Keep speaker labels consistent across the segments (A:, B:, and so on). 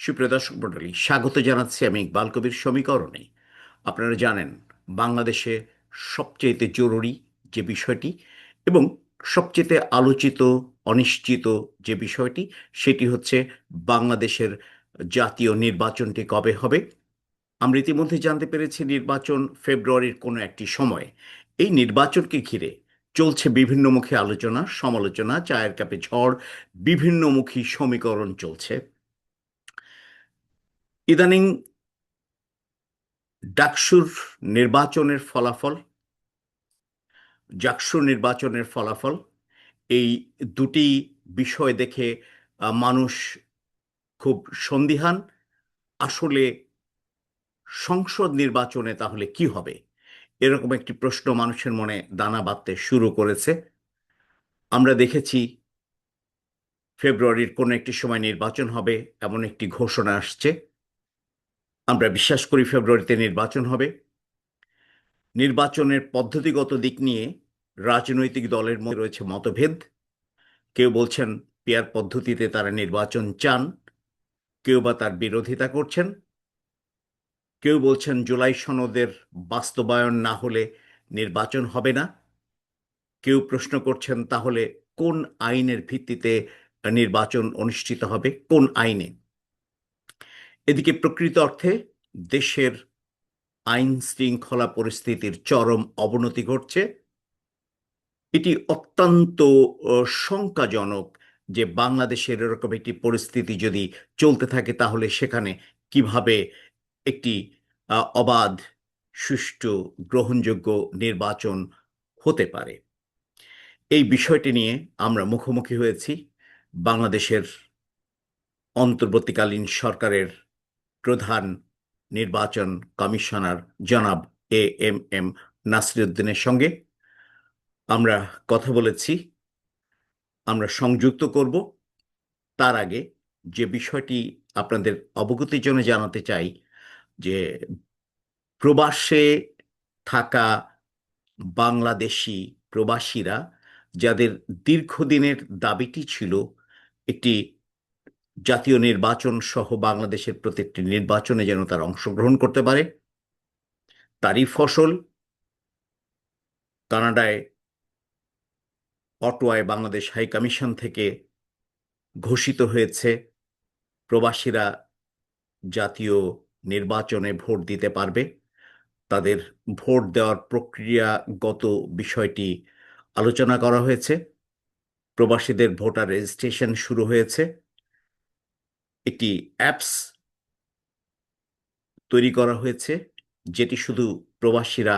A: সুপ্রিয় দর্শক মণ্ডলী, স্বাগত জানাচ্ছি আমি ইকবাল কবির সমীকরণে। আপনারা জানেন, বাংলাদেশে সবচেয়ে জরুরি যে বিষয়টি এবং সবচেয়ে আলোচিত, অনিশ্চিত যে বিষয়টি, সেটি হচ্ছে বাংলাদেশের জাতীয় নির্বাচনটি কবে হবে। আমরা ইতিমধ্যে জানতে পেরেছি নির্বাচন ফেব্রুয়ারির কোনো একটি সময়। এই নির্বাচনকে ঘিরে চলছে বিভিন্নমুখী আলোচনা, সমালোচনা, চায়ের কাপে ঝড়, বিভিন্নমুখী সমীকরণ চলছে। ইদানিং ডাকসুর নির্বাচনের ফলাফল জাকসুর নির্বাচনের ফলাফল, এই দুটি বিষয় দেখে মানুষ খুব সন্দিহান। আসলে সংসদ নির্বাচনে তাহলে কি হবে? এরকম একটি প্রশ্ন মানুষের মনে দানা বাঁধতে শুরু করেছে। আমরা দেখেছি ফেব্রুয়ারির কোনো একটি সময় নির্বাচন হবে, এমন একটি ঘোষণা আসছে। আমরা বিশ্বাস করি ফেব্রুয়ারিতে নির্বাচন হবে। নির্বাচনের পদ্ধতিগত দিক নিয়ে রাজনৈতিক দলের মধ্যে রয়েছে মতভেদ। কেউ বলছেন পেয়ার পদ্ধতিতে তারা নির্বাচন চান, কেউ বা তার বিরোধিতা করছেন। কেউ বলছেন জুলাই সনদের বাস্তবায়ন না হলে নির্বাচন হবে না। কেউ প্রশ্ন করছেন তাহলে কোন আইনের ভিত্তিতে নির্বাচন অনুষ্ঠিত হবে, কোন আইনে? এদিকে প্রকৃত অর্থে দেশের আইন শৃঙ্খলা পরিস্থিতির চরম অবনতি ঘটছে। এটি অত্যন্ত শঙ্কাজনক যে বাংলাদেশের এরকম একটি পরিস্থিতি যদি চলতে থাকে, তাহলে সেখানে কীভাবে একটি অবাধ, সুষ্ঠু, গ্রহণযোগ্য নির্বাচন হতে পারে? এই বিষয়টি নিয়ে আমরা মুখোমুখি হয়েছি। বাংলাদেশের অন্তর্বর্তীকালীন সরকারের প্রধান নির্বাচন কমিশনার জনাব এ এম এম নাসিরুদ্দিনের সঙ্গে আমরা কথা বলেছি, আমরা সংযুক্ত করব। তার আগে যে বিষয়টি আপনাদের অবগতির জন্য জানাতে চাই, যে প্রবাসে থাকা বাংলাদেশি প্রবাসীরা যাদের দীর্ঘদিনের দাবিটি ছিল একটি জাতীয় নির্বাচন সহ বাংলাদেশের প্রত্যেকটি নির্বাচনে যেন তারা অংশগ্রহণ করতে পারে। তারই ফসল কানাডায় অটোয়ায় বাংলাদেশ হাই কমিশন থেকে ঘোষিত হয়েছে। প্রবাসীরা জাতীয় নির্বাচনে ভোট দিতে পারবে। তাদের ভোট দেওয়ার প্রক্রিয়াগত বিষয়টি আলোচনা করা হয়েছে। প্রবাসীদের ভোটার রেজিস্ট্রেশন শুরু হয়েছে। একটি অ্যাপস তৈরি করা হয়েছে, যেটি শুধু প্রবাসীরা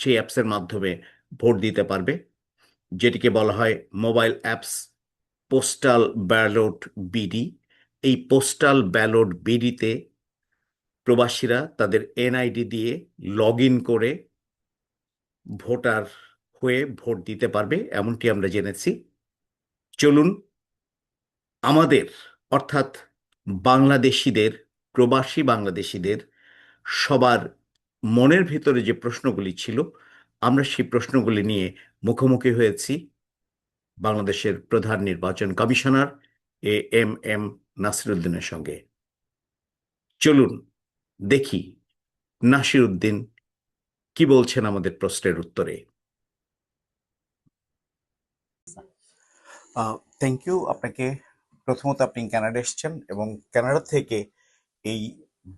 A: সেই অ্যাপসের মাধ্যমে ভোট দিতে পারবে, যেটিকে বলা হয় mobile apps postal ballot BD. এই পোস্টাল ব্যালট বিডিতে প্রবাসীরা তাদের এনআইডি দিয়ে লগ ইন করে ভোটার হয়ে ভোট দিতে পারবে, এমনটি আমরা জেনেছি। চলুন, আমাদের অর্থাৎ বাংলাদেশিদের, প্রবাসী বাংলাদেশিদের সবার মনের ভিতরে যে প্রশ্নগুলি ছিল, আমরা সেই প্রশ্নগুলি নিয়ে মুখোমুখি হয়েছি। বাংলাদেশের প্রধান নির্বাচন কমিশনার এ এম এম নাসিরুদ্দিনের সঙ্গে। চলুন দেখি নাসির উদ্দিন কি বলছেন আমাদের প্রশ্নের উত্তরে।
B: থ্যাংক ইউ আপনাকে প্রথমত আপনি কানাডা এসেছেন এবং কানাডা থেকে এই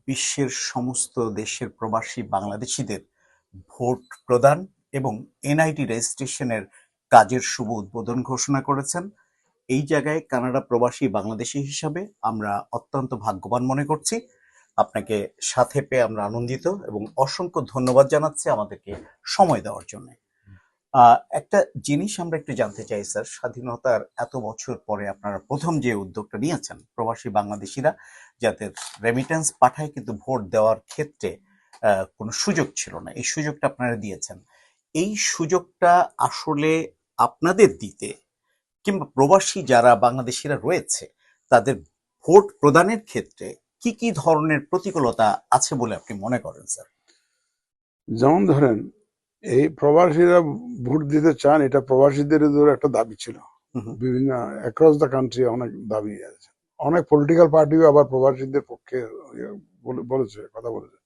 B: বিশ্বের সমস্ত দেশের প্রবাসী বাংলাদেশিদের ভোট প্রদান এবং এনআইটি রেজিস্ট্রেশনের কাজের শুভ উদ্বোধন ঘোষণা করেছেন। এই জায়গায় কানাডা প্রবাসী বাংলাদেশি হিসাবে আমরা অত্যন্ত ভাগ্যবান মনে করছি। আপনাকে সাথে পেয়ে আমরা আনন্দিত এবং অসংখ্য ধন্যবাদ জানাচ্ছি আমাদেরকে সময় দেওয়ার জন্য। একটা জিনিস আমরা একটু জানতে চাই, স্যার। স্বাধীনতার এত বছর পরে আপনারা প্রথম যে উদ্যোগটা নিয়েছেন, প্রবাসী বাংলাদেশিরা যাদের রেমিটেন্স পাঠায় কিন্তু ভোট দেওয়ার ক্ষেত্রে কোনো সুযোগ ছিল না। এই সুযোগটা আপনারা দিয়েছেন। এই সুযোগটা আসলে আপনাদের দিতে কিংবা প্রবাসী যারা বাংলাদেশিরা রয়েছে, তাদের ভোট প্রদানের ক্ষেত্রে কি কি ধরনের প্রতিকূলতা আছে বলে আপনি মনে করেন, স্যার?
C: যেমন ধরেন এই প্রবাসীরা ভোট দিতে চান এটা প্রবাসীদের একটা দাবি ছিল। বিভিন্ন অ্যাক্রস দ্য কান্ট্রি অনেক দাবি আছে। অনেক পলিটিক্যাল পার্টিও আবার প্রবাসীদের পক্ষে ইয়ে বলেছে কথা বলেছে।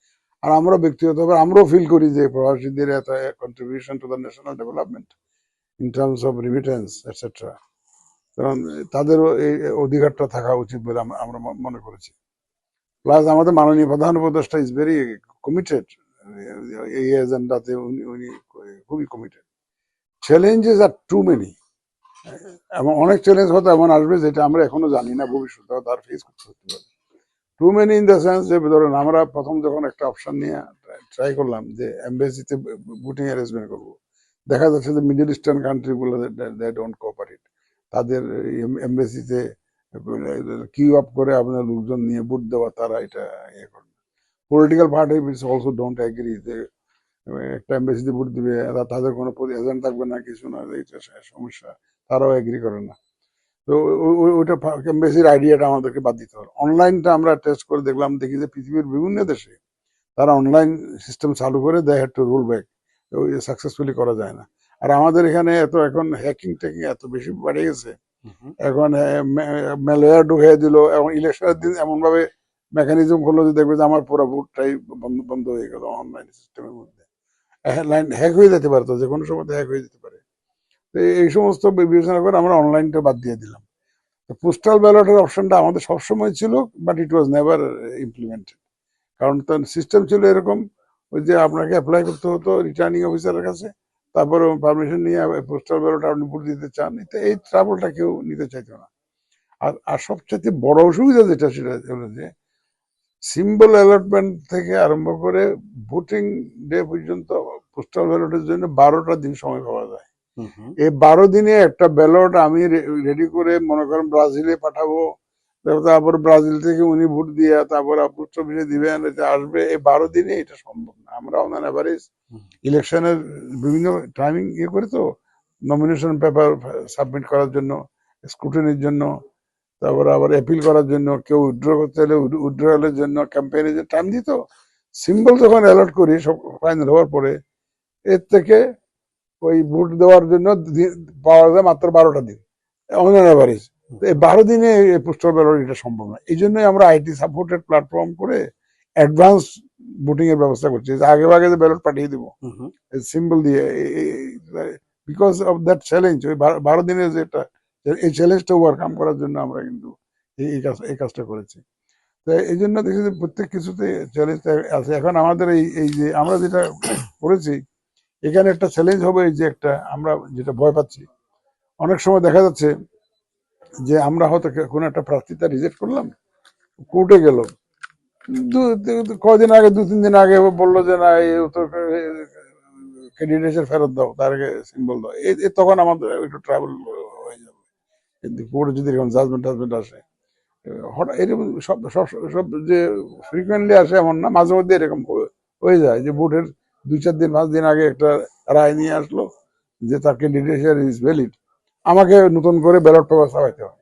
C: আর আমরা ব্যক্তিগতভাবে আমরাও ফিল করি যে প্রবাসীদের এত contribution to the national development in terms of remittance etcetera কারণ তাদেরও এই অধিকারটা থাকা উচিত বলে আমরা মনে করেছি। প্লাস আমাদের মাননীয় প্রধান উপদেষ্টা ইজ ভেরি কমিটেড এই এজেন্ডাতে উনি উনি খুবই committed challenges are too many এবং অনেক চ্যালেঞ্জ হয়তো এমন আসবে যেটা আমরা এখনও জানি না ভবিষ্যতে আর ফেস করতে হতে পারে too many in the sense যে, ধরেন আমরা প্রথম যখন একটা অপশন নিয়ে ট্রাই করলাম যে এমবেসিতে বুটিং অ্যারেঞ্জমেন্ট করব। দেখা যাচ্ছে যে মিডল ইস্টার্ন কান্ট্রি গুলো দে ডোন্ট কোঅপারেট তাদের এমবেসিতে কিউ আপ করে আপনার লোকজন নিয়ে বুট দেওয়া, তারা এটা ইয়ে করে পলিটিক্যাল পার্টি অলসো ডোন্ট যে একটা এমবেসিতে ভোট দিবে তাদের কোনো এজেন্ট থাকবে না কিছু না এইটা সমস্যা। তারাও এগ্রি করে না। তো ওইটা এমবেসির আইডিয়াটা আমাদেরকে বাদ দিতে হবে। অনলাইনটা আমরা টেস্ট করে দেখলাম দেখি যে পৃথিবীর বিভিন্ন দেশে তারা অনলাইন সিস্টেম চালু করে দেয় হ্যাড টু রুল ব্যাক ওই সাকসেসফুলি করা যায় না। আর আমাদের এখানে এত এখন হ্যাকিং টেকিং এত বেশি বেড়ে গেছে। এখন ম্যালওয়্যার ঢুকিয়ে দিল এবং ইলেকশনের দিন এমন ভাবে মেকানিজম করল যে দেখবে যে আমার পুরো ভোটটাই বন্ধ বন্ধ হয়ে গেল অনলাইন সিস্টেমের মধ্যে। লাইন হ্যাক হয়ে যেতে পারতো যে কোনো সময় হ্যাক হয়ে যেতে পারে। তো এই সমস্ত বিবেচনা করে আমরা অনলাইনটা বাদ দিয়ে দিলাম। পোস্টাল ব্যালটের অপশনটা আমাদের সবসময় ছিল but it was never implemented কারণ তার সিস্টেম ছিল এরকম, ওই যে আপনাকে অ্যাপ্লাই করতে হতো রিটার্নিং অফিসারের কাছে তারপরে পারমিশন নিয়ে পোস্টাল ব্যালট আপনি ভোট দিতে চান এই ট্রাভেলটা কেউ নিতে চাইতো না। আর আর সবচেয়ে বড় অসুবিধা যেটা সেটা হলো যে সিম্বল অ্যালটমেন্ট থেকে আরম্ভ করে ভোটিং ডে পর্যন্ত পোস্টাল ব্যালটের জন্য বারোটা দিন সময় পাওয়া যায়। এই বারো দিনে একটা ব্যালট আমি রেডি করে মনে করেন ব্রাজিলে পাঠাবো তারপর ব্রাজিল থেকে উনি ভোট দিয়ে তারপর পোস্ট অফিসে দিবেন এটা আসবে এই বারো দিনে এটা সম্ভব না। আমরা অন অ্যাভারেজ। ইলেকশনের বিভিন্ন টাইমিং ইয়ে করে তো নমিনেশন পেপার সাবমিট করার জন্য স্ক্রুটিনির জন্য তারপর আবার অ্যাপিল করার জন্য কেউ উইথড্র করতে হলে উইথড্রয়ালের জন্য ক্যাম্পেইনের জন্য টাইম দিত সিম্বল যখন অ্যালার্ট করি সব ফাইনাল হওয়ার পরে এর থেকে ওই ভোট দেওয়ার জন্য পাওয়া যায় মাত্র বারোটা দিন। অন অ্যাভারেজ এই বারো দিনে পোস্টাল ব্যালট এটা সম্ভব না এই জন্যই আমরা আইটি সাপোর্টেড প্ল্যাটফর্ম করে অ্যাডভান্স ভোটিং এর ব্যবস্থা করছি। যে আগে আগে যে ব্যালট পাঠিয়ে দিব সিম্বল দিয়ে বিকজ অফ দ্যাট চ্যালেঞ্জ ওই বারো- বারো দিনের যেটা এই চ্যালেঞ্জটা ওভারকাম করার জন্য আমরা কিন্তু এই কাজ, এই কাজটা করেছি। তো এই জন্য দেখি যে প্রত্যেক কিছুতে চ্যালেঞ্জ আছে। এখন আমাদের এই এই যে আমরা যেটা করেছি, এখানে একটা চ্যালেঞ্জ হবে এই যে একটা আমরা যেটা ভয় পাচ্ছি। অনেক সময় দেখা যাচ্ছে যে আমরা হয়তো কোনো একটা প্রার্থীতা রিজেক্ট করলাম কোর্টে গেল। দু- কদিন আগে, দু, তিন দিন আগে বলল যে না, এই উত্তর ক্যান্ডিডেটের ফেরত দাও, তার আগে সিম্বল দাও। এই তখন আমাদের একটু ট্রাভেল কোর্টে যদি এরকম জাজমেন্ট টাজমেন্ট আসে হঠাৎ এরকম সব সব সব যে ফ্রিকুয়েন্টলি আসে এমন না, মাঝে মধ্যে এরকম হয়ে- যায় যে ভোটের দুই চার দিন, পাঁচ দিন আগে একটা রায় নিয়ে আসলো যে তার ক্যান্ডিডেট ইজ ভ্যালিড আমাকে নতুন করে ব্যালট পেপার ছাপাইতে হয়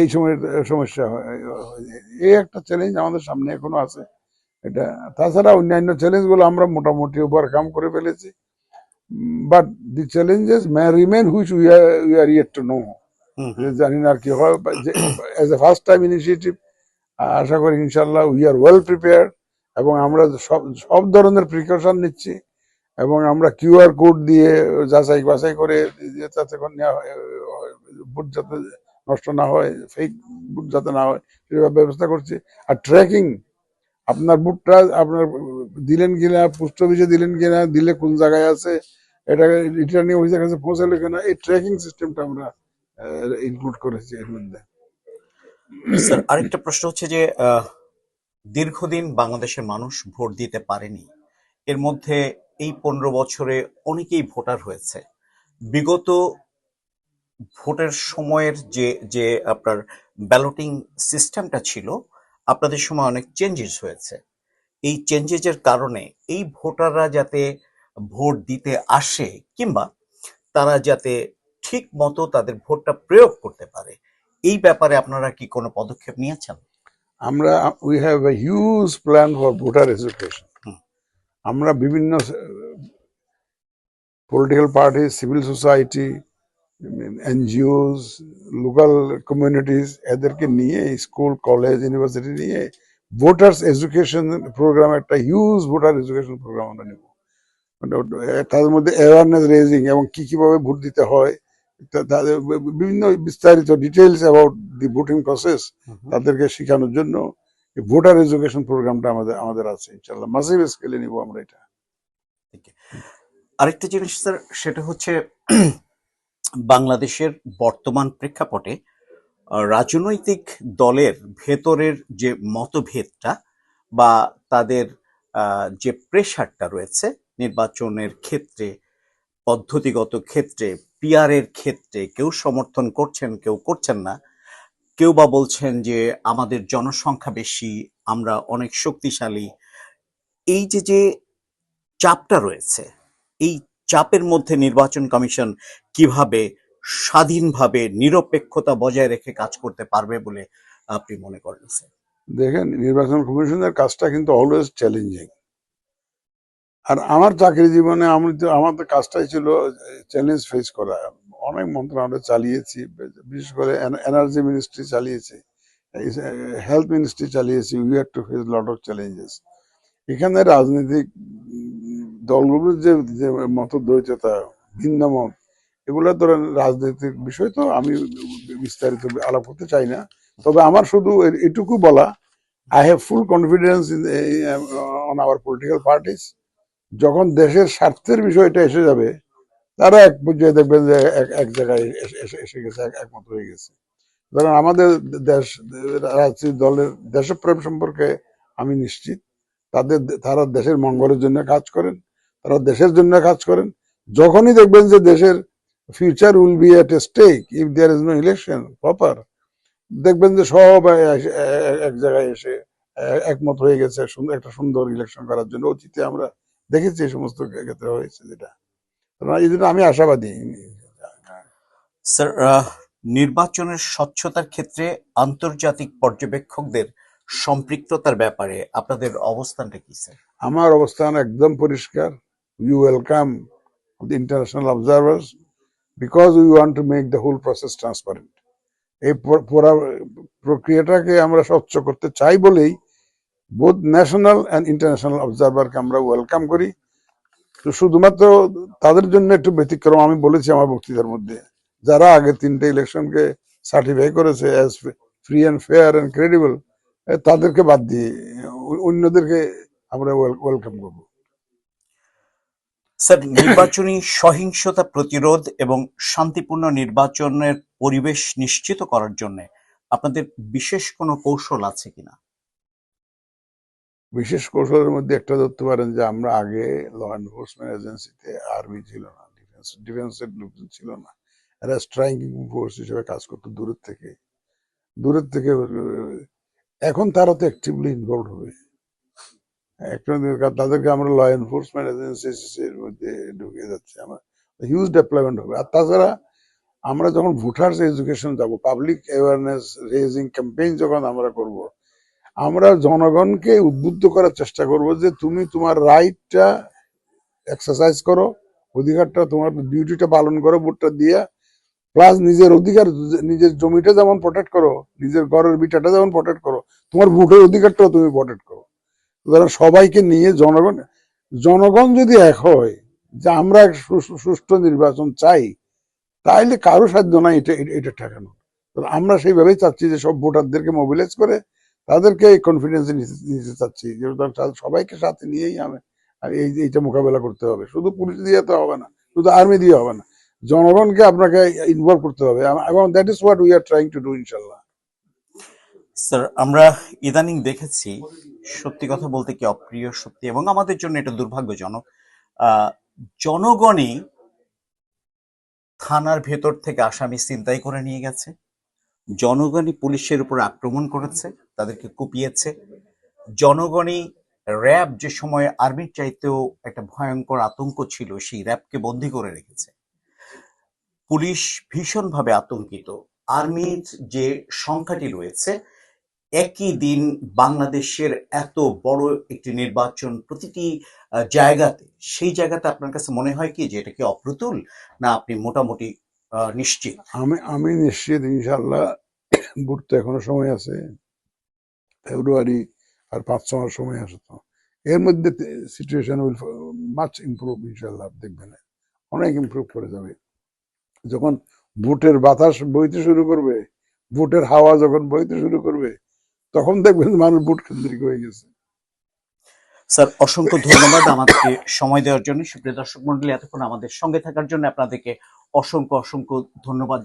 C: এই সময় সমস্যা হয় এই একটা চ্যালেঞ্জ আমাদের সামনে এখনও আছে। এটা, তাছাড়া অন্যান্য চ্যালেঞ্জগুলো আমরা মোটামুটি ওভারকাম করে ফেলেছি। But the challenges may remain which we are we are yet to know জানি না আর কি হয় as a first time initiative আশা করি ইনশাল্লাহ উই আর ওয়েল প্রিপেয়ার এবং আমরা সব সব ধরনের প্রিকশন নিচ্ছি এবং আমরা কিউআর কোড দিয়ে যাচাই বাছাই করে যাতে ভোট যাতে নষ্ট না হয় ফেক ভোট যাতে না হয় সেভাবে ব্যবস্থা করছি। আর ট্র্যাকিং আপনার বুটটা আপনার দিলেন কিনা পোস্ট অফিসে দিলেন কিনা দিলে কোন জায়গায় আছে এটা রিটার্নিং অফিসের কাছে পৌঁছালো কিনা? এই ট্র্যাকিং সিস্টেমটা আমরা ইনক্লুড করেছি এর মধ্যে।
A: স্যার, আরেকটা প্রশ্ন হচ্ছে যে দীর্ঘদিন বাংলাদেশের মানুষ ভোট দিতে পারেনি। এর মধ্যে এই পনেরো বছরে অনেকেই ভোটার হয়েছে। বিগত ভোটের সময়ের যে যে আপনার ব্যালটিং সিস্টেমটা ছিল, আপনাদের সময় অনেক চেঞ্জেস হয়েছে। এই চেঞ্জেসের কারণে এই ভোটাররা যাতে ভোট দিতে আসে কিংবা তারা যাতে ঠিক মতো তাদের ভোটটা প্রয়োগ করতে পারে এই ব্যাপারে আপনারা কি কোনো পদক্ষেপ নিয়েছেন?
C: আমরা we have a huge plan for voter education আমরা বিভিন্ন political party civil society NGOs local communities এদেরকে নিয়ে স্কুল কলেজ ইউনিভার্সিটি নিয়ে ভোটার্স এডুকেশন প্রোগ্রাম একটা হিউজ ভোটার এডুকেশন প্রোগ্রাম আমরা নেব। তাদের মধ্যে অ্যাওয়ারনেস রেজিং এবং কি কীভাবে ভোট দিতে হয় তাদের বিভিন্ন বিস্তারিত details about the voting process তাদেরকে শেখানোর জন্য ভোটার এডুকেশন প্রোগ্রামটা আমাদের আমাদের আছে ইনশাল্লাহ মাসিভ স্কেলে নিব আমরা এটা।
A: আরেকটা জিনিস স্যার সেটা হচ্ছে বাংলাদেশের বর্তমান প্রেক্ষাপটে রাজনৈতিক দলের ভেতরের যে মতভেদটা বা তাদের যে প্রেশারটা রয়েছে নির্বাচনের ক্ষেত্রে, পদ্ধতিগত ক্ষেত্রে পিয়ারের ক্ষেত্রে কেউ সমর্থন করছেন, কেউ করছেন না। কেউ বা বলছেন যে, আমাদের জনসংখ্যা বেশি, আমরা অনেক শক্তিশালী। এই যে যে চাপটা রয়েছে, এই চাপের মধ্যে নির্বাচন কমিশন কীভাবে স্বাধীনভাবে নিরপেক্ষতা বজায় রেখে কাজ করতে পারবে বলে আপনি মনে করেন
C: দেখেন, নির্বাচন কমিশনের কাজটা কিন্তু অলওয়েজ চ্যালেঞ্জিং আর আমার চাকরি জীবনে আমি তো, আমার তো কাজটাই ছিল চ্যালেঞ্জ ফেস করা। অনেক মন্ত্রণালয় চালিয়েছি, বিশেষ করে এনার্জি মিনিস্ট্রি চালিয়েছি হেলথ মিনিস্ট্রি চালিয়েছি we had to face lot of challenges এখানে রাজনৈতিক দলগুলোর যে যে মত দ্বৈততা ভিন্ন মত এগুলো তো রাজনৈতিক বিষয় তো আমি বিস্তারিত আলাপ করতে চাই না। তবে আমার শুধু এটুকু বলা I have full confidence in on our political parties যখন দেশের স্বার্থের বিষয়টা এসে যাবে, তারা এক পর্যায়ে দেখবেন যে এক- জায়গায় এসে- গেছে, এক- একমত হয়ে গেছে। ধরেন আমাদের দেশ, রাজনৈতিক দলের দেশপ্রেম সম্পর্কে আমি নিশ্চিত। তাদের তারা দেশের মঙ্গলের জন্য কাজ করেন, তারা দেশের জন্য কাজ করেন। যখনই দেখবেন যে দেশের future will be at stake if there is no election proper দেখবেন যে এ- এক জায়গায় এসে একমত হয়ে গেছে একটা সুন্দর ইলেকশন করার জন্য। অতীতে আমরা দেখেছি এই সমস্ত ক্ষেত্রে হয়েছে যেটা। তো এই জন্য আমি আশাবাদী।
A: স্যার নির্বাচনের স্বচ্ছতার ক্ষেত্রে আন্তর্জাতিক পর্যবেক্ষকদের সম্পৃক্ততার ব্যাপারে আপনাদের অবস্থানটা কি স্যার
C: আমার অবস্থান একদম পরিষ্কার। You welcome the international observers because we want to make the whole process transparent. এই পুরা প্রক্রিয়াটাকে আমরা স্বচ্ছ করতে চাই বলেই বোধ ন্যাশনাল অ্যান্ড ইন্টারন্যাশনাল অবজারভারকে আমরা ওয়েলকাম করি। তো শুধুমাত্র তাদের জন্য একটু ব্যতিক্রম আমি বলেছি আমার বক্তৃতার মধ্যে। যারা আগে তিনটে ইলেকশনকে সার্টিফাই করেছে as free and fair and credible তাদেরকে বাদ দিয়ে অন্যদেরকে আমরা ওয়েলকাম করব।
A: স্যার, নির্বাচনী সহিংসতা প্রতিরোধ এবং শান্তিপূর্ণ নির্বাচনের পরিবেশ নিশ্চিত করার জন্য আপনাদের বিশেষ কোনো কৌশল আছে কিনা?
C: বিশেষ কৌশলের মধ্যে একটা ধরতে পারেন যে, আমরা আগে ল এনফোর্সমেন্ট এজেন্সিতে আর্মি ছিল না ডিফেন্স ডিফেন্সের লোকজন ছিল না। এরা স্ট্রাইকিং ফোর্স হিসেবে কাজ করতো দূরের থেকে। দূরের থেকে, এখন তারা তো অ্যাক্টিভলি ইনভলভ হবে। একটা তাদেরকে আমরা ল এনফোর্সমেন্ট এজেন্সির মধ্যে ঢুকে যাচ্ছে। আমরা হিউজ ডেভেলপমেন্ট হবে। আর তাছাড়া আমরা যখন ভোটার্স এডুকেশন যাব পাবলিক অ্যাওয়ারনেস রেজিং ক্যাম্পেইন যখন আমরা করব আমরা জনগণকে উদ্বুদ্ধ করার চেষ্টা করব যে তুমি তোমার রাইটটা এক্সারসাইজ করো, অধিকারটা তোমার ডিউটিটা পালন করো ভোটটা দিয়ে প্লাস নিজের অধিকার, নিজের জমিটা যেমন প্রোটেক্ট করো, নিজের ঘরের বিটাটা যেমন প্রোটেক্ট করো, তোমার ভোটের অধিকারটাও তুমি প্রোটেক্ট করো। সুতরাং সবাইকে নিয়ে জনগণ জনগণ যদি এক হয় যে আমরা সুষ্ঠু নির্বাচন চাই, তাইলে কারও সাধ্য নাই এটা- এটা ঠেকানো আমরা সেইভাবেই চাচ্ছি যে সব ভোটারদেরকে মোবিলাইজ করে তাদেরকে কনফিডেন্স নিতে চাচ্ছি। যে সবাইকে সাথে নিয়েই আমি আর এই, এইটা মোকাবেলা করতে হবে। শুধু পুলিশ দিয়ে তো হবে না, শুধু আর্মি দিয়ে হবে না, জনগণকে আপনাকে ইনভলভ করতে হবে। এবং that is what we are trying to do ইনশাল্লাহ
A: স্যার আমরা ইদানিং দেখেছি, সত্যি কথা বলতে কি অপ্রিয় সত্যি, এবং আমাদের জন্য এটা দুর্ভাগ্যজনক। জনগণই থানার ভেতর থেকে আসামি চিন্তাই করে নিয়ে গেছে। জনগণই পুলিশের উপর আক্রমণ করেছে, তাদেরকে কুপিয়েছে। জনগণই র্যাব যে সময় আর্মির চাইতেও একটা ভয়ঙ্কর আতঙ্ক ছিল, সেই র্যাবকে বন্দি করে রেখেছে। পুলিশ ভীষণভাবে আতঙ্কিত। আর্মির যে সংখ্যাটি রয়েছে, একই দিন বাংলাদেশের এত বড় একটি নির্বাচন প্রতিটি জায়গাতে, সেই জায়গাতে আপনার কাছে মনে হয় কি যে এটা কি অপ্রতুল? না, আপনি মোটামুটি নিশ্চিত।
C: আমি আমি নিশ্চিত ইনশাল্লাহ ভোট তো এখনও সময় আছে। ফেব্রুয়ারি আর পাঁচ ছ মাস সময় আছে তো। এর মধ্যে সিচুয়েশন উইল মাচ ইমপ্রুভ ইনশাল্লাহ দেখবেন। অনেক ইমপ্রুভ করে যাবে। যখন ভোটের বাতাস বইতে শুরু করবে, ভোটের হাওয়া যখন বইতে শুরু করবে, তখন দেখবেন মানুষ ভোট কেন্দ্রিক হয়ে গেছে।
A: স্যার, অসংখ্য ধন্যবাদ আমাদেরকে সময় দেওয়ার জন্য। সুপ্রিয় দর্শক মন্ডলী, এতক্ষণ আমাদের সঙ্গে থাকার জন্য আপনাদেরকে অসংখ্য অসংখ্য ধন্যবাদ